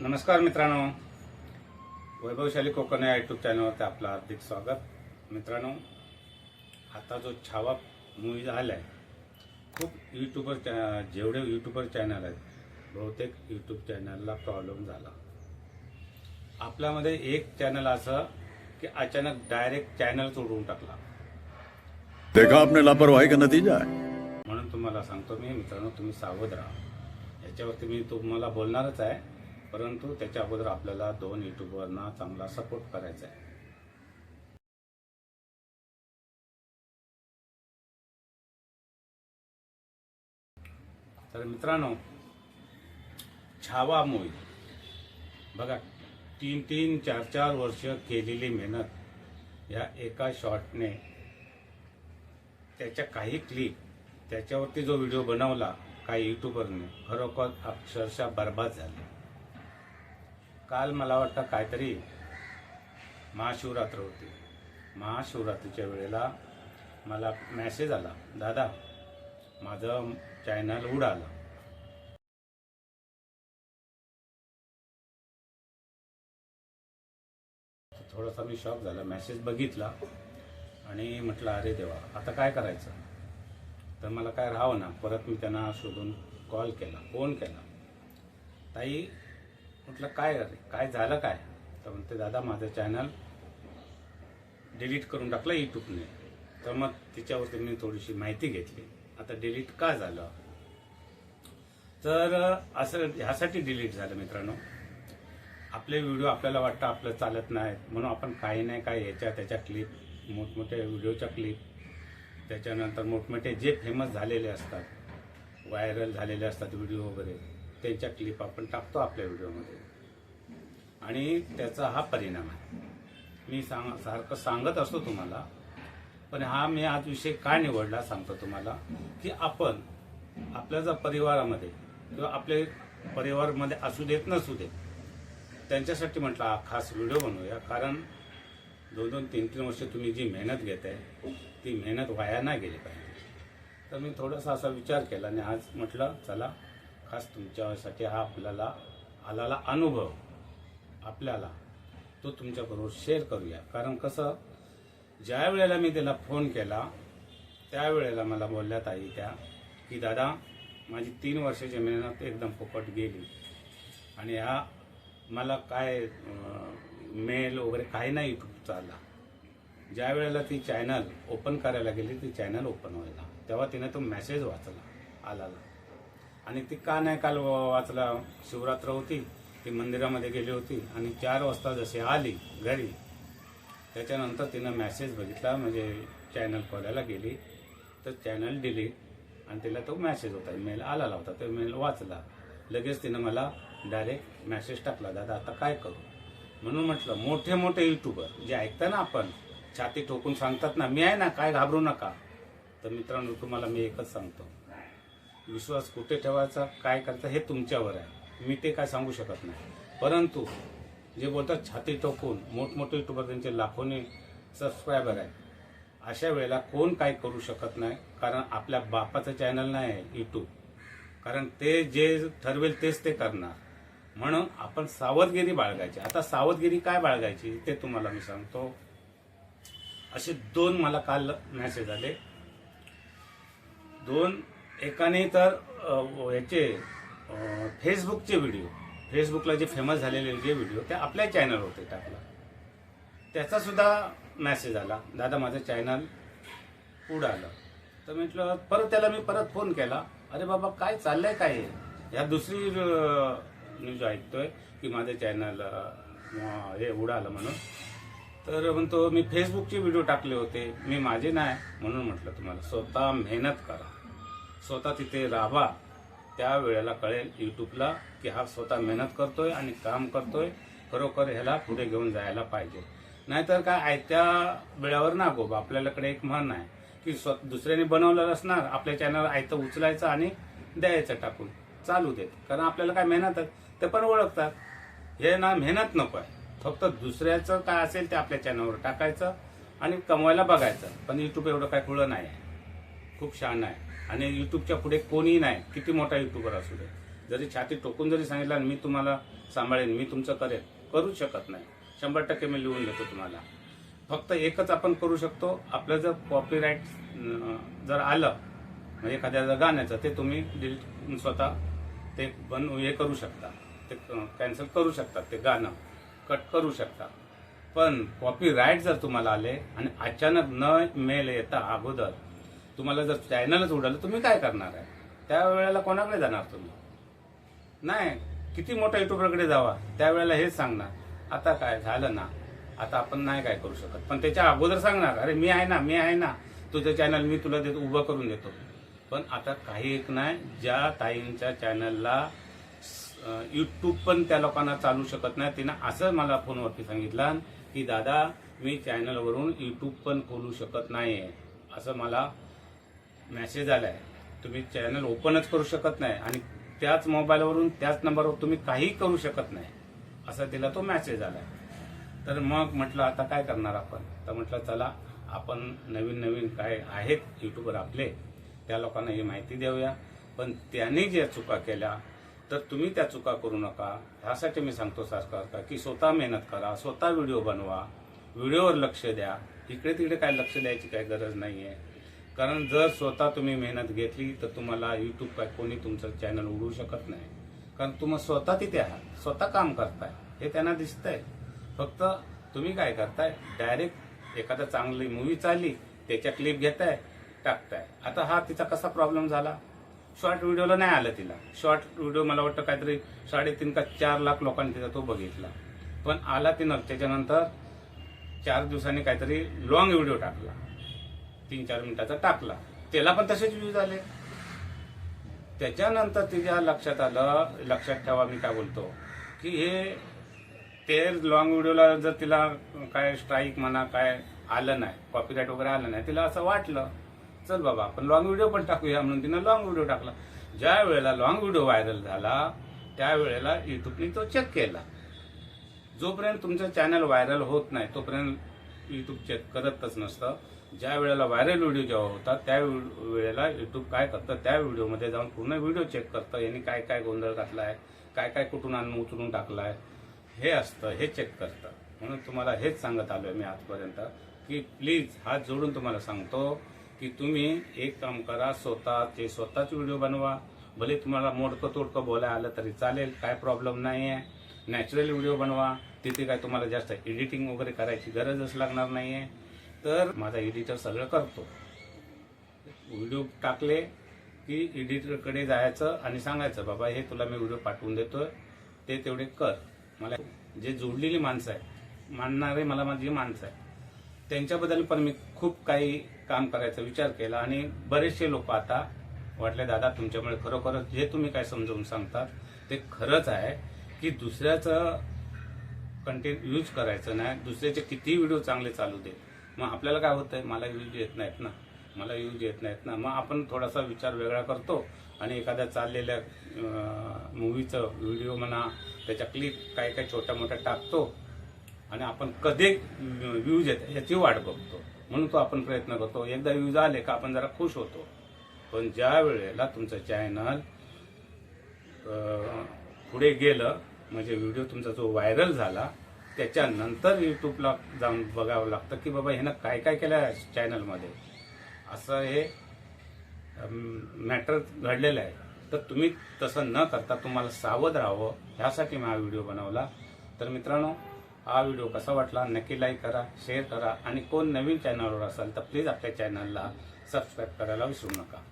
नमस्कार मित्रांनो. वैभवशाली कोकण या यूट्यूब चॅनलवरती आपलं हार्दिक स्वागत. मित्रांनो आता जो छावा मूवी झाला आहे खूप यूट्यूबर चॅ जेवढे यूट्यूबर चॅनल आहेत बहुतेक यूट्यूब चॅनलला प्रॉब्लेम झाला. आपल्यामध्ये एक चॅनल असं की अचानक डायरेक्ट चॅनल सोडून टाकला. देखा आपने लापरवाही का नतीजा? म्हणून तुम्हाला सांगतो मी मित्रांनो तुम्ही सावध राहा. याच्यावरती मी तुम्हाला बोलणारच आहे. परंतु त्याच्या अगोदर आपल्याला दोन युट्यूबवरना चांगला सपोर्ट करायचा आहे. तर मित्रांनो छावा मूवी. बघा तीन तीन चार चार वर्ष केलेली मेहनत या एका शॉटने त्याच्या काही क्लिप त्याच्यावरती जो व्हिडिओ बनवला काही युट्यूबरने खरोखर अक्षरशः बर्बाद झाले. काल मला वाटतं काहीतरी महाशिवरात्र होती. महाशिवरात्रीच्या वेळेला मला मेसेज आला दादा माझं चॅनल उडालं. थोडासा मी शॉक झाला मेसेज बघितला आणि म्हटलं अरे देवा आता काय करायचं? तर मला काय राहावं ना परत मी त्यांना शोधून कॉल केला फोन केला. ताई म्हटलं काय अरे काय झालं काय? तर म्हणते दादा माझं चॅनल डिलीट करून टाकलं यूट्यूबने तर मग तिच्यावरती मी थोडीशी माहिती घेतली. आता डिलीट का झालं? तर असं ह्यासाठी डिलीट झालं मित्रांनो. आपले व्हिडिओ आपल्याला वाटतं आपलं चालत नाही म्हणून आपण काही नाही काही याच्या त्याच्या क्लिप मोठमोठ्या व्हिडिओच्या क्लिप त्याच्यानंतर मोठमोठे जे फेमस झालेले असतात व्हायरल झालेले असतात व्हिडिओ वगैरे. त्यांच्या क्लिप आपण टाकतो आपल्या व्हिडिओमध्ये. आणि त्याचा हा परिणाम आहे. मी सांग सारखं सांगत असतो तुम्हाला पण हा मी आज विषय का निवडला सांगतो तुम्हाला की आपण आपल्या जर परिवारामध्ये किंवा आपले परिवारमध्ये असू देत नसू देत त्यांच्यासाठी म्हटलं हा खास व्हिडिओ बनवूया. कारण दोन दोन तीन तीन वर्ष तुम्ही जी मेहनत घेत आहे ती मेहनत वाया नाही गेली पाहिजे. तर मी थोडासा असा विचार केला आणि आज म्हटलं चला खास तुमच्यासाठी हा आपल्याला आलेला अनुभव आपल्याला तो तुमच्याबरोबर शेअर करूया. कारण कसं ज्या वेळेला मी त्याला फोन केला त्यावेळेला मला बोलल्यात आई त्या की दादा माझी तीन वर्षाची मेहनत एकदम फुकट गेली आणि हा मला काय मेल वगैरे काही नाही यूट्यूबचा आला. ज्या वेळेला ती चॅनल ओपन करायला गेली ती चॅनल ओपन व्हायला. तेव्हा तिने तो मेसेज वाचला आलाला. आणि ती का नाही काल वाचला? शिवरात्र होती ती मंदिरामध्ये गेली होती आणि चार वाजता जशी आली घरी त्याच्यानंतर तिनं मॅसेज बघितला म्हणजे चॅनल खोलायला गेली. तर चॅनल डिलीट आणि तिला तो मॅसेज होता मेल आलेला होता तो मेल वाचला. लगेच तिनं मला डायरेक्ट मॅसेज टाकला दादा आता काय करू? म्हणून म्हटलं मोठे मोठे युट्यूबर जे ऐकता ना आपण छाती ठोकून सांगतात ना मी आहे ना काय घाबरू नका. तर मित्रांनो तुम्हाला मी एकच सांगतो विश्वास कुठे ठेवायचा काय करायचा हे तुमच्यावर आहे. मी ते काय सांगू शकत नाही. परंतु जे बोलतात छाती ठोकून मोठमोठे युट्यूबर त्यांचे लाखोनी सबस्क्रायबर आहे अशा वेळेला कोण काय करू शकत नाही कारण आपल्या बापाचं चॅनल नाही आहे युट्यूब कारण ते जे ठरवेल तेच ते करणार. म्हणून आपण सावधगिरी बाळगायची. आता सावधगिरी काय बाळगायची ते तुम्हाला मी सांगतो. असे दोन मला काल मेसेज आले. दोन एकाने तर याचे फेसबुकचे व्हिडिओ फेसबुकला जे फेमस झालेले जे व्हिडिओ ते आपल्या चॅनलवरती टाकला. त्याचा सुद्धा मॅसेज आला. दादा माझं चॅनल पुढं आलं. तर म्हटलं परत त्याला मी परत फोन केला. अरे बाबा काय चाललंय काय हे? ह्या दुसरी न्यूज ऐकतोय की माझं चॅनल हे उडालं म्हणून. तर म्हणतो मी फेसबुकचे व्हिडिओ टाकले होते. मी माझे नाही म्हणून म्हटलं तुम्हाला. स्वतः मेहनत करा. स्वतः तिथे राहा त्या वेळेला कळेल यूट्यूबला की हा स्वतः मेहनत करतोय आणि काम करतोय. खरोखर ह्याला पुढे घेऊन जायला पाहिजे. नाहीतर काय आयत्या वेळावर ना गो आपल्याकडे एक म्हण आहे की स्व दुसऱ्याने बनवलेलं असणार आपल्या चॅनल आयतं उचलायचं आणि द्यायचं टाकून. चालू देत. कारण आपल्याला काय मेहनत ते पण ओळखतात. हे ना मेहनत नको आहे. फक्त दुसऱ्याचं काय असेल ते आपल्या चॅनलवर टाकायचं आणि कमवायला बघायचं. पण यूट्यूब एवढं काय खुलं नाही आहे. खूप छान आहे. आणि युट्यूबच्या पुढे कोणीही नाही किती मोठा युट्यूबर असू दे. जरी छाती टोकून जरी सांगितलं आणि मी तुम्हाला सांभाळेन मी तुमचं करेन करू शकत नाही. शंभर टक्के मी लिहून देतो तुम्हाला. फक्त एकच आपण करू शकतो आपलं जर कॉपीराईट जर आलं म्हणजे एखाद्या जर गाण्याचं ते तुम्ही डिलीट स्वतः ते बन हे करू शकता. ते कॅन्सल करू शकता ते गाणं कट करू शकता. पण कॉपीराईट जर तुम्हाला आले आणि अचानक न मेल येता अगोदर तुम्हाला जर चॅनलच उडालं तुम्ही काय करणार आहे? त्या वेळेला कोणाकडे जाणार तुम्ही? नाही. किती मोठा युट्यूबरकडे जावा? त्यावेळेला हेच सांगणार. आता काय झालं ना आता आपण नाही काय करू शकत. पण त्याच्या अगोदर सांगणार अरे मी आहे ना मी आहे ना. तुझं चॅनल मी तुला देतो उभं करून देतो. पण आता काही एक नाही ज्या ताईंच्या चॅनलला युट्यूब पण त्या लोकांना चालू शकत नाही. तिनं असं मला फोनवरती सांगितलं की दादा मी चॅनलवरून युट्यूब पण खोलू शकत नाही असं मला मेसेज आलाय. तुम्ही चॅनल ओपनच करू शकत नाही आणि त्याच मोबाईलवरून त्याच नंबरवर तुम्ही काही करू शकत नाही. असा तिला तो मेसेज आलाय. तर मग म्हटलं आता काय करणार आपण? तर म्हटलं चला आपण नवीन नवीन काय आहेत युट्यूबर आपले त्या लोकांना ही माहिती देऊया. पण त्यांनी ज्या चुका केल्या तर तुम्ही त्या चुका करू नका. ह्यासाठी मी सांगतो सरकार की स्वतः मेहनत करा स्वतः व्हिडिओ बनवा व्हिडिओवर लक्ष द्या. इकडे तिकडे काय लक्ष द्यायची काही गरज नाही आहे कारण जर स्वतः तुम्ही मेहनत घेतली तर तुम्हाला युट्यूब काय कोणी तुमचं चॅनल उडवू शकत नाही. कारण तुम्ही स्वतः तिथे आहात स्वतः काम करताय हे त्यांना दिसतंय. फक्त तुम्ही काय करताय डायरेक्ट एखादा चांगली मूवी चालली त्याच्या क्लिप घेताय टाकताय. आता हा तिचा कसा प्रॉब्लेम झाला? शॉर्ट व्हिडिओला नाही आलं तिला. शॉर्ट व्हिडिओ मला वाटतं काहीतरी साडेतीन का चार लाख लोकांनी तिचा तो बघितला. पण आला तिनं त्याच्यानंतर चार दिवसांनी काहीतरी लॉंग व्हिडिओ टाकला. तीन चार मिनिटाचा टाकला. त्याला पण तसेच व्ह्यूज आले त्याच्यानंतर तिच्या लक्षात आलं लक्षात ठेवा मी काय बोलतो की हे ते लॉंग व्हिडिओला जर तिला काय स्ट्राईक म्हणा काय आलं नाही कॉपीराईट वगैरे आलं नाही तिला असं वाटलं चल बाबा आपण लॉंग व्हिडिओ पण टाकूया म्हणून तिनं लॉंग व्हिडिओ टाकला. ज्या वेळेला लॉंग व्हिडिओ व्हायरल झाला त्यावेळेला युट्यूबने तो चेक केला. जोपर्यंत तुमचं चॅनल व्हायरल होत नाही तोपर्यंत युट्यूब चेक करतच नसतं. ज्या वेळेला व्हायरल व्हिडिओ जेव्हा होतात त्या वेळेला युट्यूब काय करतं त्या व्हिडिओमध्ये जाऊन पूर्ण व्हिडिओ चेक करतं यांनी काय काय गोंधळ घातला आहे काय काय कुठून आणून उचलून टाकला आहे हे असतं हे चेक करतं. म्हणून तुम्हाला हेच सांगत आलो आहे मी आजपर्यंत की प्लीज हात जोडून तुम्हाला सांगतो की तुम्ही एक काम करा स्वतःचे स्वतःच व्हिडिओ बनवा. भले तुम्हाला मोडकं तोडकं बोलायला आलं तरी चालेल काय प्रॉब्लेम नाही आहे नॅचरल व्हिडिओ बनवा. तिथे काय तुम्हाला जास्त एडिटिंग वगैरे करायची गरजच लागणार नाही आहे तर माझा एडिटर सगळं करतो. व्हिडिओ टाकले की एडिटरकडे जायचं आणि सांगायचं बाबा हे तुला मी व्हिडिओ पाठवून देतोय ते तेवढे कर. मला जे जोडलेली माणसं आहे मानणारे मला माझी माणसं आहे त्यांच्याबद्दल पण मी खूप काही काम करायचा विचार केला आणि बरेचसे लोक आता वाटले दादा तुमच्यामुळे खरोखरच जे तुम्ही काय समजावून सांगतात ते खरंच आहे की दुसऱ्याचं कंटेंट यूज करायचं नाही दुसऱ्याचे किती व्हिडिओ चांगले चालू दे मग आपल्याला काय होतं आहे मला यूज येत नाहीत ना. मला यूज येत नाहीत ना. मग आपण थोडासा विचार वेगळा करतो आणि एखाद्या चाललेल्या मूवीचं व्हिडिओ म्हणा त्याच्या क्लिप काय काय छोट्या मोठ्या टाकतो आणि आपण कधी व्ह्यूज येत याची वाट बघतो. म्हणून तो आपण प्रयत्न करतो. एकदा व्ह्यूज आले का आपण जरा खुश होतो. पण ज्या वेळेला तुमचं चॅनल पुढे गेलं म्हणजे व्हिडिओ तुमचा जो व्हायरल झाला त्याच्यानंतर युट्यूबला जाऊन बघावं लागतं की बाबा ह्यानं काय काय केलं आहे चॅनलमध्ये असं हे मॅटर घडलेलं आहे. तर तुम्ही तसं न करता तुम्हाला सावध राहावं. ह्यासाठी मी हा व्हिडिओ बनवला. तर मित्रांनो हा व्हिडिओ कसा वाटला नक्की लाईक करा शेअर करा. आणि कोण नवीन चॅनलवर असाल तर प्लीज आपल्या चॅनलला सबस्क्राईब करायला विसरू नका.